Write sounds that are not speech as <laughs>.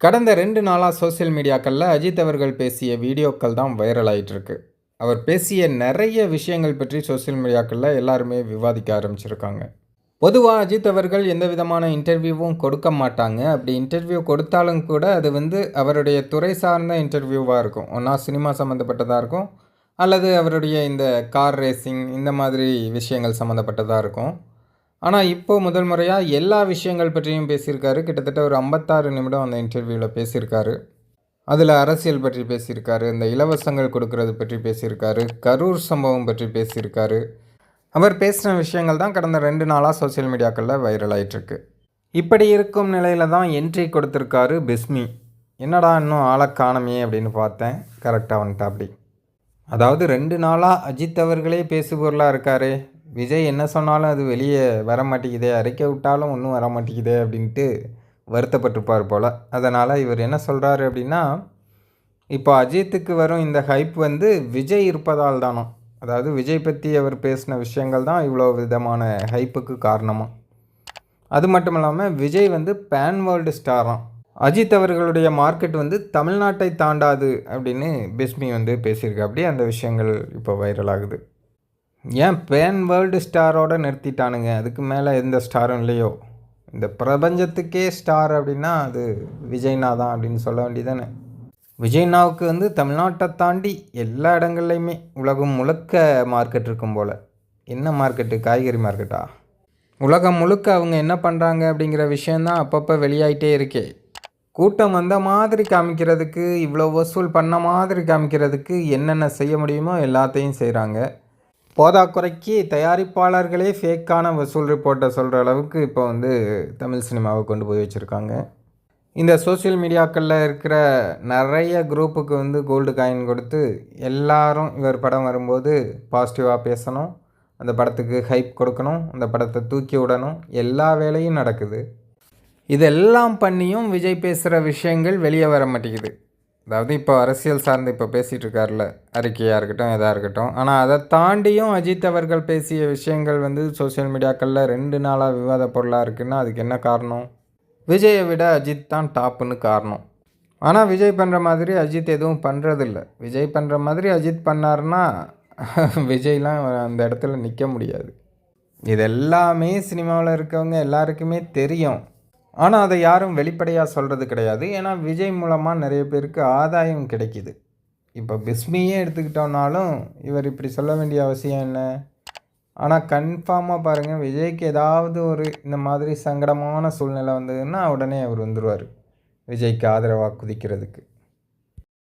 கடந்த ரெண்டு நாளாக சோஷியல் மீடியாக்களில் அஜித் அவர்கள் பேசிய வீடியோக்கள் தான் வைரல் ஆகிட்டுருக்கு அவர் பேசிய நிறைய விஷயங்கள் பற்றி சோஷியல் மீடியாக்களில் எல்லாருமே விவாதிக்க ஆரம்பிச்சிருக்காங்க. பொதுவாக அஜித் அவர்கள் எந்த விதமான இன்டர்வியூவும் கொடுக்க மாட்டாங்க. அப்படி இன்டர்வியூ கொடுத்தாலும் கூட அது வந்து அவருடைய துறை சார்ந்த இன்டர்வியூவாக இருக்கும். ஒன்றா சினிமா சம்மந்தப்பட்டதாக இருக்கும். அல்லது அவருடைய இந்த கார் ரேசிங் இந்த மாதிரி விஷயங்கள் சம்மந்தப்பட்டதாக இருக்கும். ஆனால் இப்போ முதல் முறையாக எல்லா விஷயங்கள் பற்றியும் பேசியிருக்காரு. கிட்டத்தட்ட ஒரு ஐம்பத்தாறு நிமிடம் அந்த இன்டர்வியூவில் பேசியிருக்காரு. அதில் அரசியல் பற்றி பேசியிருக்காரு. இந்த இலவசங்கள் கொடுக்கறது பற்றி பேசியிருக்காரு. கரூர் சம்பவம் பற்றி பேசியிருக்காரு. அவர் பேசின விஷயங்கள் தான் கடந்த ரெண்டு நாளாக சோஷியல் மீடியாக்களில் வைரல் ஆயிட்டிருக்கு. இப்படி இருக்கும் நிலையில் தான் என்ட்ரி கொடுத்துருக்காரு பிஸ்மி. என்னடா இன்னும் ஆளை காணமே அப்படின்னு பார்த்தேன். கரெக்டாக வந்துட்டா அப்படி. அதாவது ரெண்டு நாளாக அஜித் அவர்களே பேசுபொருளாக இருக்காரே. விஜய் என்ன சொன்னாலும் அது வெளியே வர மாட்டேங்குதே அரைக்க விட்டாலும் ஒன்றும் வர மாட்டேங்குதே அப்படின்ட்டு வருத்தப்பட்டிருப்பார் போல். அதனால் இவர் என்ன சொல்கிறாரு அப்படின்னா இப்போ அஜித்துக்கு வரும் இந்த ஹைப் வந்து விஜய் இருப்பதால் தானோ? அதாவது விஜய் பற்றி அவர் பேசின விஷயங்கள் தான் இவ்வளோ விதமான ஹைப்புக்கு காரணமாக அது மட்டும் இல்லாமல் விஜய் வந்து பேன் வேர்ல்டு ஸ்டாராம் அஜித் அவர்களுடைய மார்க்கெட் வந்து தமிழ்நாட்டை தாண்டாது அப்படின்னு பிஸ்மி வந்து பேசியிருக்காப்படி அந்த விஷயங்கள் இப்போ வைரல் ஆகுது. ஏன் பேன் வேர்ல்டு ஸ்டாரோட நிறுத்திட்டானுங்க? அதுக்கு மேலே எந்த ஸ்டாரும் இல்லையோ. இந்த பிரபஞ்சத்துக்கே ஸ்டார் அப்படின்னா அது விஜய்னா தான் அப்படின்னு சொல்ல வேண்டியதானே விஜய்னாவுக்கு வந்து தமிழ்நாட்டை தாண்டி எல்லா இடங்கள்லையுமே உலகம் முழுக்க மார்க்கெட் இருக்கும் போல். என்ன மார்க்கெட்டு காய்கறி மார்க்கெட்டா உலகம் முழுக்க அவங்க என்ன பண்ணுறாங்க அப்படிங்கிற விஷயந்தான் அப்பப்போ வெளியாயிட்டே இருக்கே. கூட்டம் வந்த மாதிரி காமிக்கிறதுக்கு இவ்வளோ வசூல் பண்ண மாதிரி காமிக்கிறதுக்கு என்னென்ன செய்ய முடியுமோ எல்லாத்தையும் செய்கிறாங்க போதாக்குறைக்கு தயாரிப்பாளர்களே ஃபேக்கான வசூல் ரிப்போர்ட்டை சொல்கிற அளவுக்கு இப்போ வந்து தமிழ் சினிமாவை கொண்டு போய் வச்சுருக்காங்க. இந்த சோஷியல் மீடியாக்களில் இருக்கிற நிறைய குரூப்புக்கு வந்து கோல்டு காயின் கொடுத்து எல்லாரும் இவர் படம் வரும்போது பாசிட்டிவாக பேசணும் அந்த படத்துக்கு ஹைப் கொடுக்கணும் அந்த படத்தை தூக்கி விடணும் எல்லா வேலையும் நடக்குது. இதெல்லாம் பண்ணியும் விஜய் பேசுகிற விஷயங்கள் வெளியே வர மாட்டேங்குது. அதாவது இப்போ அரசியல் சார்ந்து இப்போ பேசிகிட்டு இருக்கார்ல அறிக்கையாக இருக்கட்டும் எதாக இருக்கட்டும். ஆனால் அதை தாண்டியும் அஜித் அவர்கள் பேசிய விஷயங்கள் வந்து சோஷியல் மீடியாக்களில் ரெண்டு நாளாக விவாத பொருளாக இருக்குன்னா அதுக்கு என்ன காரணம்? விஜயை விட அஜித் தான் டாப்புன்னு காரணம். ஆனால் விஜய் பண்ணுற மாதிரி அஜித் எதுவும் பண்ணுறதில்ல விஜய் பண்ணுற மாதிரி அஜித் பண்ணார்னா <laughs> விஜய்லாம் அந்த இடத்துல நிற்க முடியாது. இது எல்லாமே சினிமாவில் இருக்கவங்க எல்லாருக்குமே தெரியும். ஆனால் அதை யாரும் வெளிப்படையாக சொல்கிறது கிடையாது. ஏன்னா விஜய் மூலமாக நிறைய பேருக்கு ஆதாயம் கிடைக்கிது. இப்போ பிஸ்மியே எடுத்துக்கிட்டோம்னாலும் இவர் இப்படி சொல்ல வேண்டிய அவசியம் என்ன? ஆனால் கன்ஃபார்மாக பாருங்கள் விஜய்க்கு ஏதாவது ஒரு இந்த மாதிரி சங்கடமான சூழ்நிலை வந்ததுன்னா உடனே அவர் வந்துடுவார் விஜய்க்கு ஆதரவாக குதிக்கிறதுக்கு.